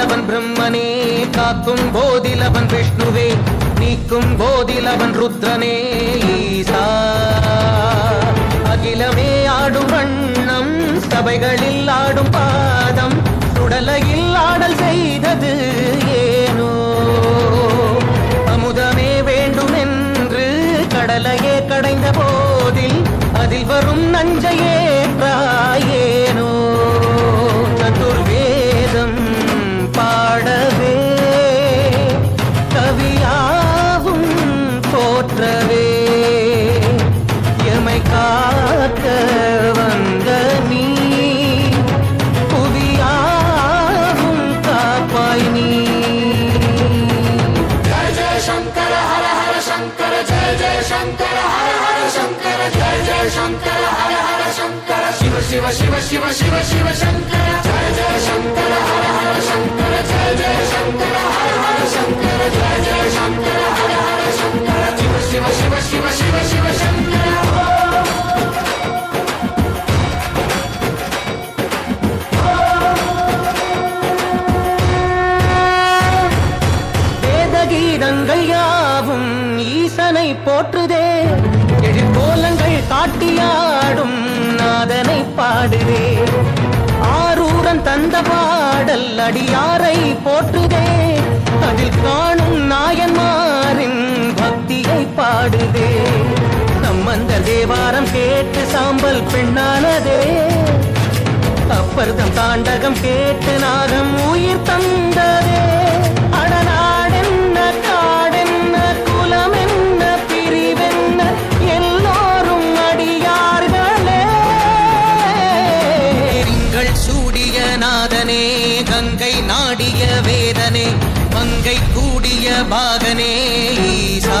போதிலவன் பிரம்மனே காக்கும் போதிலவன் விஷ்ணுவே நீக்கும் போதிலவன் ருத்ரனே ஈசா. அகிலமே ஆடும் வண்ணம் சபைகளில் ஆடும் பாதம் சுடலையில் வேதகீதங்கள் யாவும் ஈசனை போற்றுதே. எழிற்கோலங்கள் காட்டியாடும் நாதனை பாடுதே ஆரூரன் தந்த பாடல் அடியாரை போற்றுதே அதில் காணும் நாயன்மாரின் பக்தியை பாடுதே நம்மந்த தேவாரம் கேட்டு சாம்பல் பெண்ணானதே. அப்பர்தம் தாண்டகம் கேட்டு நாகம் உயிர் தந்ததே. மங்கை கூடிய பாகனே ஈசா.